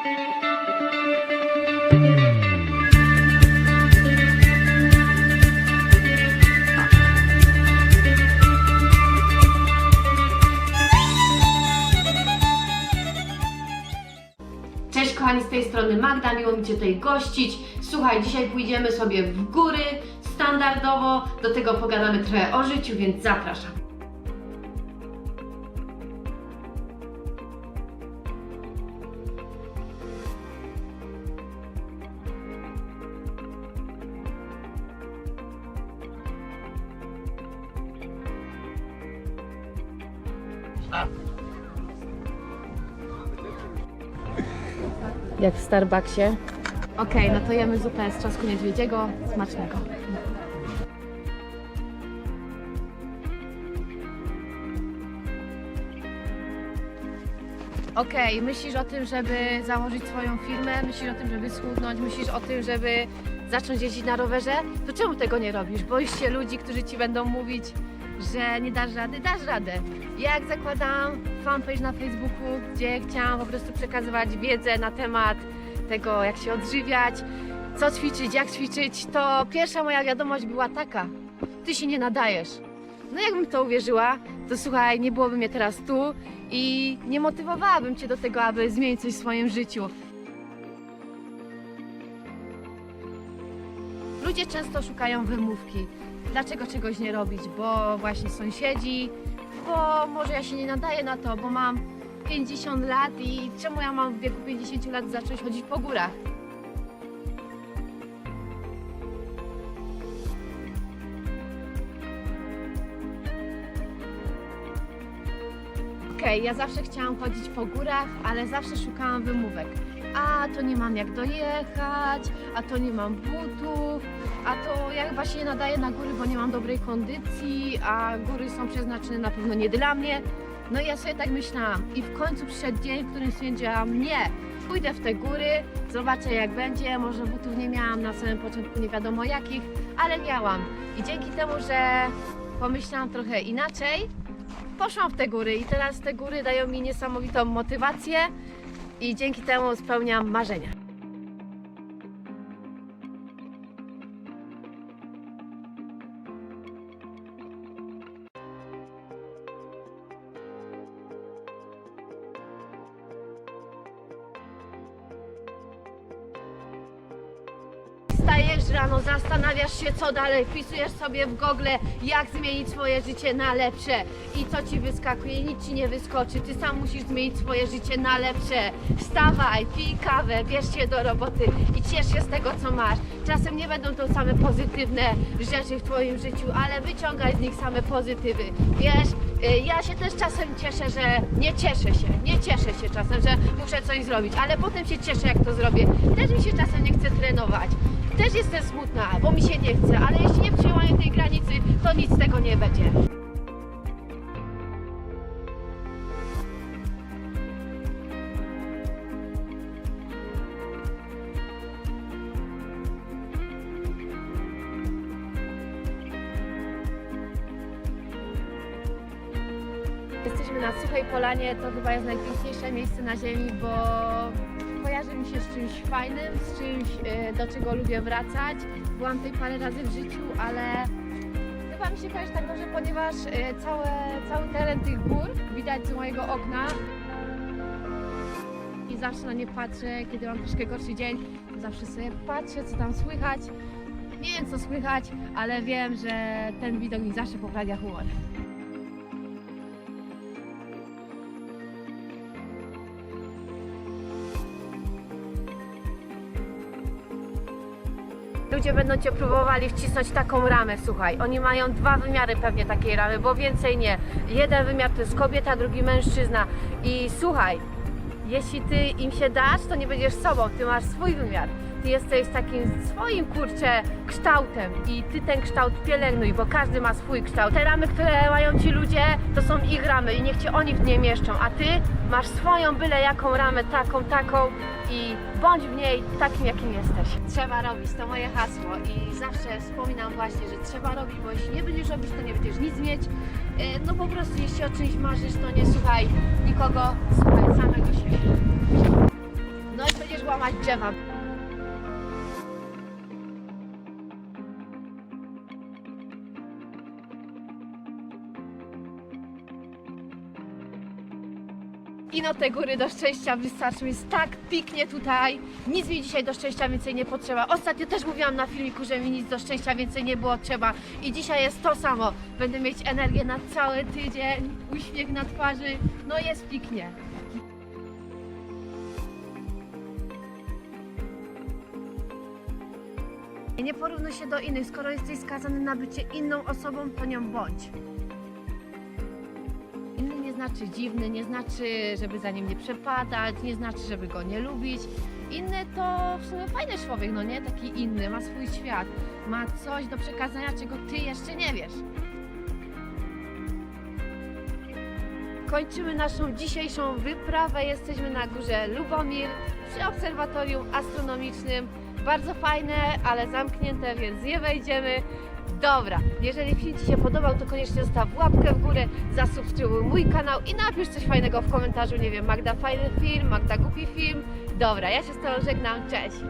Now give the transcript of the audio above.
Cześć kochani, z tej strony Magda, miło mi Cię tutaj gościć. Słuchaj, dzisiaj pójdziemy sobie w góry, standardowo, do tego pogadamy trochę o życiu, więc zapraszam. Jak w Starbucksie. Okej, no to jemy zupę z czosnku niedźwiedziego. Smacznego. Okej, myślisz o tym, żeby założyć swoją firmę, myślisz o tym, żeby schudnąć, myślisz o tym, żeby zacząć jeździć na rowerze, to czemu tego nie robisz? Boisz się ludzi, którzy ci będą mówić, że nie dasz rady? Dasz radę. Ja jak zakładałam fanpage na Facebooku, gdzie chciałam po prostu przekazywać wiedzę na temat tego, jak się odżywiać, co ćwiczyć, jak ćwiczyć, to pierwsza moja wiadomość była taka: Ty się nie nadajesz. No jakbym to uwierzyła, to słuchaj, nie byłoby mnie teraz tu i nie motywowałabym Cię do tego, aby zmienić coś w swoim życiu. Ludzie często szukają wymówki. Dlaczego czegoś nie robić? Bo właśnie sąsiedzi, bo może ja się nie nadaję na to, bo mam 50 lat i czemu ja mam w wieku 50 lat zacząć chodzić po górach? Okej, ja zawsze chciałam chodzić po górach, ale zawsze szukałam wymówek. A to nie mam jak dojechać, a to nie mam butów, a to ja chyba się nie nadaję na góry, bo nie mam dobrej kondycji, a góry są przeznaczone na pewno nie dla mnie. No i ja sobie tak myślałam i w końcu przyszedł dzień, w którym stwierdziłam, nie, pójdę w te góry, zobaczę jak będzie, może butów nie miałam na samym początku nie wiadomo jakich, ale miałam. I dzięki temu, że pomyślałam trochę inaczej, poszłam w te góry i teraz te góry dają mi niesamowitą motywację i dzięki temu spełniam marzenia. Wstajesz rano, zastanawiasz się co dalej, wpisujesz sobie w Google jak zmienić swoje życie na lepsze i co ci wyskakuje, nic ci nie wyskoczy, ty sam musisz zmienić swoje życie na lepsze. Wstawaj, pij kawę, bierz się do roboty i ciesz się z tego co masz. Czasem nie będą to same pozytywne rzeczy w twoim życiu, ale wyciągaj z nich same pozytywy. Wiesz, y, ja się też czasem cieszę, że nie cieszę się, nie cieszę się czasem, że muszę coś zrobić, ale potem się cieszę jak to zrobię. Też mi się czasem nie chce trenować. Też jestem smutna, bo mi się nie chce, ale jeśli nie przełamię tej granicy, to nic z tego nie będzie. Jesteśmy na Suchej Polanie, to chyba jest najpiękniejsze miejsce na ziemi, bo kojarzy mi się z czymś fajnym, z czymś, e, do czego lubię wracać. Byłam tutaj parę razy w życiu, ale chyba mi się kojarzy tak dobrze, ponieważ e, całe, cały teren tych gór widać z mojego okna. I zawsze na nie patrzę, kiedy mam troszkę gorszy dzień, zawsze sobie patrzę, co tam słychać. Nie wiem, co słychać, ale wiem, że ten widok mi zawsze poprawia humor. Ludzie będą cię próbowali wcisnąć taką ramę, słuchaj. Oni mają dwa wymiary pewnie takiej ramy, bo więcej nie. Jeden wymiar to jest kobieta, drugi mężczyzna. I słuchaj, jeśli ty im się dasz, to nie będziesz sobą, ty masz swój wymiar. Ty jesteś takim swoim kurczę kształtem i ty ten kształt pielęgnuj, bo każdy ma swój kształt. Te ramy, które mają ci ludzie, to są ich ramy i niech cię oni w nie mieszczą, a ty masz swoją byle jaką ramę, taką, taką i bądź w niej takim, jakim jesteś. Trzeba robić, to moje hasło i zawsze wspominam właśnie, że trzeba robić, bo jeśli nie będziesz robić, to nie będziesz nic mieć. E, No po prostu jeśli o czymś marzysz, to nie słuchaj nikogo, słuchaj samego siebie. No i trzymać drzewa. I no te góry do szczęścia wystarczą. Jest tak piknie tutaj. Nic mi dzisiaj do szczęścia więcej nie potrzeba. Ostatnio też mówiłam na filmiku, że mi nic do szczęścia więcej nie było trzeba. I dzisiaj jest to samo. Będę mieć energię na cały tydzień, uśmiech na twarzy. No jest piknie. Nie porównuj się do innych. Skoro jesteś skazany na bycie inną osobą, to nią bądź. Znaczy dziwny, nie znaczy, żeby za nim nie przepadać, nie znaczy, żeby go nie lubić. Inny to w sumie fajny człowiek, no nie? Taki inny, ma swój świat, ma coś do przekazania, czego ty jeszcze nie wiesz. Kończymy naszą dzisiejszą wyprawę. Jesteśmy na górze Lubomir przy obserwatorium astronomicznym. Bardzo fajne, ale zamknięte, więc nie wejdziemy. Dobra, jeżeli film Ci się podobał, to koniecznie zostaw łapkę w górę, zasubskrybuj mój kanał i napisz coś fajnego w komentarzu. Nie wiem, Magda fajny film, Magda głupi film. Dobra, ja się z Tobą żegnam, cześć!